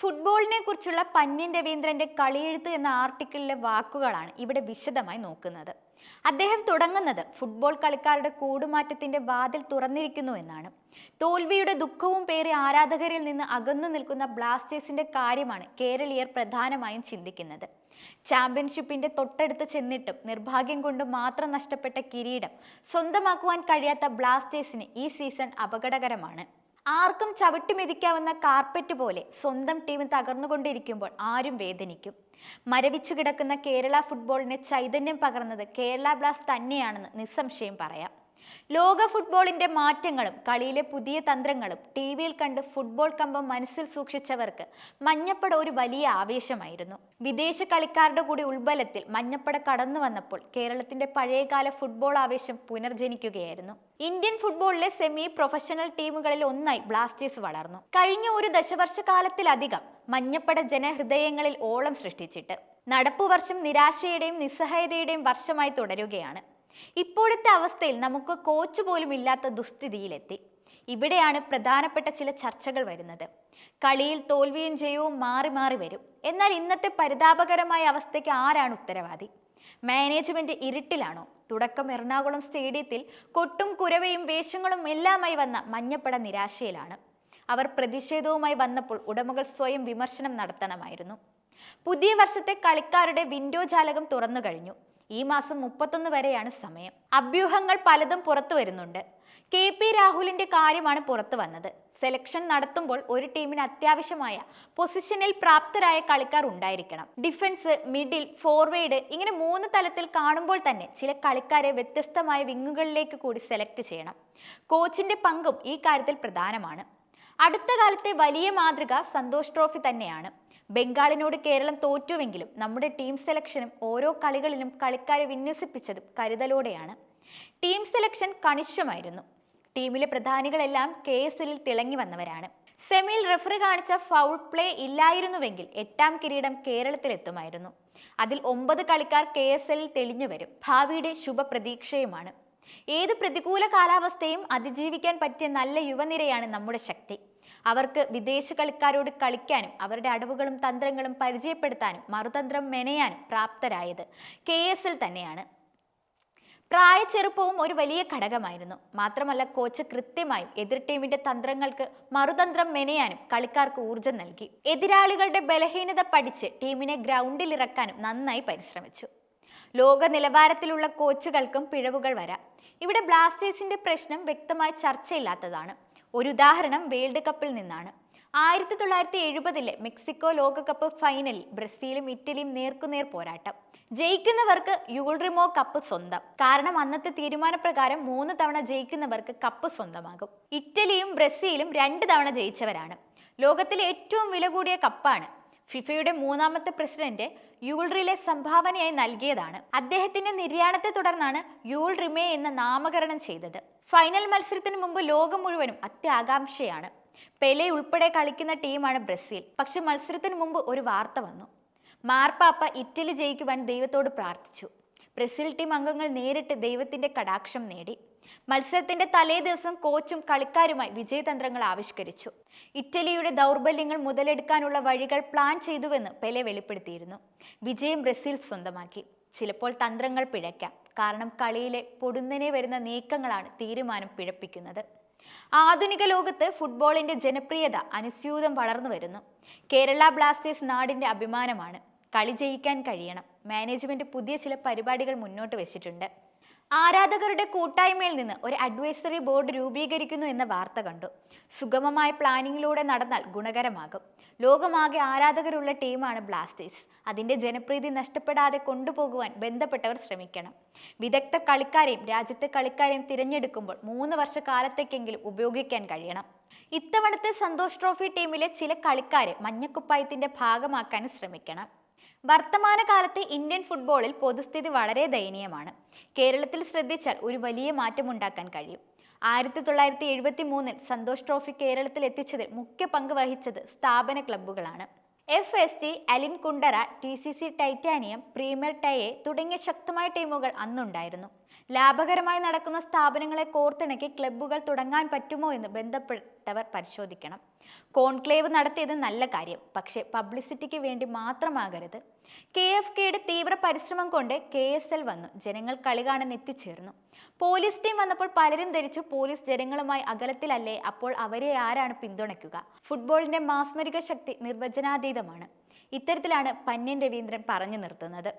ഫുട്ബോളിനെ കുറിച്ചുള്ള പന്നിൻ രവീന്ദ്രന്റെ കളിയെഴുത്ത് എന്ന ആർട്ടിക്കിളിലെ വാക്കുകളാണ് ഇവിടെ വിശദമായി നോക്കുന്നത്. അദ്ദേഹം തുടങ്ങുന്നത് ഫുട്ബോൾ കളിക്കാരുടെ കൂടുമാറ്റത്തിന്റെ വാതിൽ തുറന്നിരിക്കുന്നു എന്നാണ്. തോൽവിയുടെ ദുഃഖവും പേറി ആരാധകരിൽ നിന്ന് അകന്നു നിൽക്കുന്ന ബ്ലാസ്റ്റേഴ്സിന്റെ കാര്യമാണ് കേരളീയർ പ്രധാനമായും ചിന്തിക്കുന്നത്. ചാമ്പ്യൻഷിപ്പിന്റെ തൊട്ടടുത്ത് ചെന്നിട്ടും നിർഭാഗ്യം കൊണ്ട് മാത്രം നഷ്ടപ്പെട്ട കിരീടം സ്വന്തമാക്കുവാൻ കഴിയാത്ത ബ്ലാസ്റ്റേഴ്സിന് ഈ സീസൺ അപകടകരമാണ്. ആർക്കും ചവിട്ടി മെതിക്കാവുന്ന കാർപ്പറ്റ് പോലെ സ്വന്തം ടീം തകർന്നുകൊണ്ടിരിക്കുമ്പോൾ ആരും വേദനിക്കും. മരവിച്ചു കിടക്കുന്ന കേരള ഫുട്ബോളിന് ചൈതന്യം പകർന്നത് കേരള ബ്ലാസ്റ്റ് തന്നെയാണെന്ന് നിസ്സംശയം പറയാം. ലോക ഫുട്ബോളിന്റെ മാറ്റങ്ങളും കളിയിലെ പുതിയ തന്ത്രങ്ങളും ടി വിയിൽ കണ്ട് ഫുട്ബോൾ കമ്പം മനസ്സിൽ സൂക്ഷിച്ചവർക്ക് മഞ്ഞപ്പട ഒരു വലിയ ആവേശമായിരുന്നു. വിദേശ കളിക്കാരുടെ കൂടി ഉൾബലത്തിൽ മഞ്ഞപ്പട കടന്നു വന്നപ്പോൾ കേരളത്തിന്റെ പഴയകാല ഫുട്ബോൾ ആവേശം പുനർജനിക്കുകയായിരുന്നു. ഇന്ത്യൻ ഫുട്ബോളിലെ സെമി പ്രൊഫഷണൽ ടീമുകളിൽ ഒന്നായി ബ്ലാസ്റ്റേഴ്സ് വളർന്നു. കഴിഞ്ഞ ഒരു ദശവർഷക്കാലത്തിലധികം മഞ്ഞപ്പട ജനഹൃദയങ്ങളിൽ ഓളം സൃഷ്ടിച്ചിട്ട് നടപ്പുവർഷം നിരാശയുടെയും നിസ്സഹായതയുടെയും വർഷമായി തുടരുകയാണ്. ഇപ്പോഴത്തെ അവസ്ഥയിൽ നമുക്ക് കോച്ച് പോലും ഇല്ലാത്ത ദുസ്ഥിതിയിലെത്തി. ഇവിടെയാണ് പ്രധാനപ്പെട്ട ചില ചർച്ചകൾ വരുന്നത്. കളിയിൽ തോൽവിയും ജയവും മാറി മാറി വരും. എന്നാൽ ഇന്നത്തെ പരിതാപകരമായ അവസ്ഥയ്ക്ക് ആരാണ് ഉത്തരവാദി? മാനേജ്മെന്റ് ഇരുട്ടിലാണോ? തുടക്കം എറണാകുളം സ്റ്റേഡിയത്തിൽ കൊട്ടും കുരവയും വേഷങ്ങളും എല്ലാമായി വന്ന മഞ്ഞപ്പട നിരാശയിലാണ്. അവർ പ്രതിഷേധവുമായി വന്നപ്പോൾ ഉടമകൾ സ്വയം വിമർശനം നടത്തണമായിരുന്നു. പുതിയ വർഷത്തെ കളിക്കാരുടെ വിൻഡോ ജാലകം തുറന്നു കഴിഞ്ഞു ഈ മാസം മുപ്പത്തൊന്ന് വരെയാണ് സമയം. അഭ്യൂഹങ്ങൾ പലതും പുറത്തു വരുന്നുണ്ട്. കെ പി രാഹുലിന്റെ കാര്യമാണ് പുറത്തു വന്നത്. സെലക്ഷൻ നടത്തുമ്പോൾ ഒരു ടീമിന് അത്യാവശ്യമായ പൊസിഷനിൽ പ്രാപ്തരായ കളിക്കാർ ഉണ്ടായിരിക്കണം. ഡിഫൻസ് മിഡിൽ ഫോർവേഡ് ഇങ്ങനെ മൂന്ന് തലത്തിൽ കാണുമ്പോൾ തന്നെ ചില കളിക്കാരെ വ്യത്യസ്തമായ വിങ്ങുകളിലേക്ക് കൂടി സെലക്ട് ചെയ്യണം. കോച്ചിന്റെ പങ്കും ഈ കാര്യത്തിൽ പ്രധാനമാണ്. അടുത്ത കാലത്തെ വലിയ മാതൃക സന്തോഷ് ട്രോഫി തന്നെയാണ്. ബംഗാളിനോട് കേരളം തോറ്റുവെങ്കിലും നമ്മുടെ ടീം സെലക്ഷനും ഓരോ കളികളിലും കളിക്കാരെ വിന്യസിപ്പിച്ചതും കരുതലോടെയാണ്. ടീം സെലക്ഷൻ കണിശമായിരുന്നു. ടീമിലെ പ്രധാനികളെല്ലാം കെ എസ് എല്ലിൽ തിളങ്ങി വന്നവരാണ്. സെമിയിൽ റഫറി കാണിച്ച ഫൗൾ പ്ലേ ഇല്ലായിരുന്നുവെങ്കിൽ എട്ടാം കിരീടം കേരളത്തിലെത്തുമായിരുന്നു. അതിൽ ഒമ്പത് കളിക്കാർ കെ എസ് എല്ലിൽ തെളിഞ്ഞു വരും. ഭാവിയുടെ ശുഭപ്രതീക്ഷയുമാണ്. ഏത് പ്രതികൂല കാലാവസ്ഥയും അതിജീവിക്കാൻ പറ്റിയ നല്ല യുവനിരയാണ് നമ്മുടെ ശക്തി. അവർക്ക് വിദേശ കളിക്കാരോട് കളിക്കാനും അവരുടെ അടവുകളും തന്ത്രങ്ങളും പരിചയപ്പെടുത്താനും മറുതന്ത്രം മെനയാനും പ്രാപ്തരായത് കെ എസ് എൽ തന്നെയാണ്. പ്രായച്ചെറുപ്പവും ഒരു വലിയ ഘടകമായിരുന്നു. മാത്രമല്ല കോച്ച് കൃത്യമായും എതിർ ടീമിന്റെ തന്ത്രങ്ങൾക്ക് മറുതന്ത്രം മെനയാനും കളിക്കാർക്ക് ഊർജം നൽകി. എതിരാളികളുടെ ബലഹീനത പഠിച്ച് ടീമിനെ ഗ്രൗണ്ടിൽ ഇറക്കാനും നന്നായി പരിശ്രമിച്ചു. ലോക നിലവാരത്തിലുള്ള കോച്ചുകൾക്കും പിഴവുകൾ വരാം. ഇവിടെ ബ്ലാസ്റ്റേഴ്സിന്റെ പ്രശ്നം വ്യക്തമായ ചർച്ചയില്ലാത്തതാണ്. ഒരു ഉദാഹരണം വേൾഡ് കപ്പിൽ നിന്നാണ്. ആയിരത്തി തൊള്ളായിരത്തി എഴുപതിലെ മെക്സിക്കോ ലോകകപ്പ് ഫൈനലിൽ ബ്രസീലും ഇറ്റലിയും നേർക്കുനേർ പോരാട്ടം. ജയിക്കുന്നവർക്ക് യൂൾറിമോ കപ്പ് സ്വന്തം. കാരണം അന്നത്തെ തീരുമാനപ്രകാരം മൂന്ന് തവണ ജയിക്കുന്നവർക്ക് കപ്പ് സ്വന്തമാകും. ഇറ്റലിയും ബ്രസീലും രണ്ട് തവണ ജയിച്ചവരാണ്. ലോകത്തിലെ ഏറ്റവും വില കൂടിയ കപ്പാണ്. ഫിഫയുടെ മൂന്നാമത്തെ പ്രസിഡന്റ് യൂൾറിലെ സംഭാവനയായി നൽകിയതാണ്. അദ്ദേഹത്തിന്റെ നിര്യാണത്തെ തുടർന്നാണ് യൂൾ റിമേ എന്ന നാമകരണം ചെയ്തത്. ഫൈനൽ മത്സരത്തിന് മുമ്പ് ലോകം മുഴുവനും അത്യാകാംക്ഷയാണ്. പെലെ ഉൾപ്പെടെ കളിക്കുന്ന ടീമാണ് ബ്രസീൽ. പക്ഷെ മത്സരത്തിന് മുമ്പ് ഒരു വാർത്ത വന്നു. മാർപ്പാപ്പ ഇറ്റലി ജയിക്കുവാൻ ദൈവത്തോട് പ്രാർത്ഥിച്ചു. ബ്രസീൽ ടീം അംഗങ്ങൾ നേരിട്ട് ദൈവത്തിന്റെ കടാക്ഷം നേടി. മത്സരത്തിന്റെ തലേ ദിവസം കോച്ചും കളിക്കാരുമായി വിജയതന്ത്രങ്ങൾ ആവിഷ്കരിച്ചു. ഇറ്റലിയുടെ ദൗർബല്യങ്ങൾ മുതലെടുക്കാനുള്ള വഴികൾ പ്ലാൻ ചെയ്തുവെന്ന് പെലെ വെളിപ്പെടുത്തിയിരുന്നു. വിജയം ബ്രസീൽ സ്വന്തമാക്കി. ചിലപ്പോൾ തന്ത്രങ്ങൾ പിഴയ്ക്കാം. കാരണം കളിയിലെ പൊടുന്നനെ വരുന്ന നീക്കങ്ങളാണ് തീരുമാനം പിഴപ്പിക്കുന്നത്. ആധുനിക ലോകത്ത് ഫുട്ബോളിന്റെ ജനപ്രിയത അനുസ്യൂതം വളർന്നു വരുന്നു. കേരള ബ്ലാസ്റ്റേഴ്സ് നാടിന്റെ അഭിമാനമാണ്. കളി ജയിക്കാൻ കഴിയണം. മാനേജ്മെന്റ് പുതിയ ചില പരിപാടികൾ മുന്നോട്ട് വെച്ചിട്ടുണ്ട്. ആരാധകരുടെ കൂട്ടായ്മയിൽ നിന്ന് ഒരു അഡ്വൈസറി ബോർഡ് രൂപീകരിക്കുന്നു എന്ന വാർത്ത കണ്ടു. സുഗമമായ പ്ലാനിങ്ങിലൂടെ നടന്നാൽ ഗുണകരമാകും. ലോകമാകെ ആരാധകരുള്ള ടീമാണ് ബ്ലാസ്റ്റേഴ്സ്. അതിന്റെ ജനപ്രീതി നഷ്ടപ്പെടാതെ കൊണ്ടുപോകുവാൻ ബന്ധപ്പെട്ടവർ ശ്രമിക്കണം. വിദഗ്ധ കളിക്കാരെയും രാജ്യത്തെ കളിക്കാരെയും തിരഞ്ഞെടുക്കുമ്പോൾ മൂന്ന് വർഷക്കാലത്തേക്കെങ്കിലും ഉപയോഗിക്കാൻ കഴിയണം. ഇത്തവണത്തെ സന്തോഷ് ട്രോഫി ടീമിലെ ചില കളിക്കാരെ മഞ്ഞക്കുപ്പായത്തിന്റെ ഭാഗമാക്കാൻ ശ്രമിക്കണം. വർത്തമാനകാലത്തെ ഇന്ത്യൻ ഫുട്ബോളിൽ പൊതുസ്ഥിതി വളരെ ദയനീയമാണ്. കേരളത്തിൽ ശ്രദ്ധിച്ചാൽ ഒരു വലിയ മാറ്റമുണ്ടാക്കാൻ കഴിയും. ആയിരത്തി തൊള്ളായിരത്തി എഴുപത്തി മൂന്നിൽ സന്തോഷ് ട്രോഫി കേരളത്തിൽ എത്തിച്ചതിൽ മുഖ്യ പങ്ക് വഹിച്ചത് സ്ഥാപന ക്ലബ്ബുകളാണ്. F S T Alin Kundara T C C titanium premier ടയെ തുടങ്ങിയ ശക്തമായ ടീമുകൾ അന്നുണ്ടായിരുന്നു. ലാഭകരമായി നടക്കുന്ന സ്ഥാപനങ്ങളെ കോർത്തിണക്കി ക്ലബ്ബുകൾ തുടങ്ങാൻ പറ്റുമോ എന്ന് ബന്ധപ്പെട്ടവർ പരിശോധിക്കണം. കോൺക്ലേവ് നടത്തിയത് നല്ല കാര്യം പക്ഷേ പബ്ലിസിറ്റിക്ക് വേണ്ടി മാത്രമാകരുത്. കെ എഫ് കെയുടെ തീവ്ര പരിശ്രമം കൊണ്ട് കെ എസ് എൽ വന്നു ജനങ്ങൾ കളി കാണാൻ എത്തിച്ചേർന്നു. പോലീസ് ടീം വന്നപ്പോൾ പലരും ധരിച്ചു പോലീസ് ജനങ്ങളുമായി അകലത്തിലല്ലേ അപ്പോൾ അവരെ ആരാണ് പിന്തുണയ്ക്കുക? ഫുട്ബോളിന്റെ മാസ്മരിക ശക്തി നിർവചനാതീതമാണ്. ഇത്തരത്തിലാണ് പന്യൻ രവീന്ദ്രൻ പറഞ്ഞു നിർത്തുന്നത്.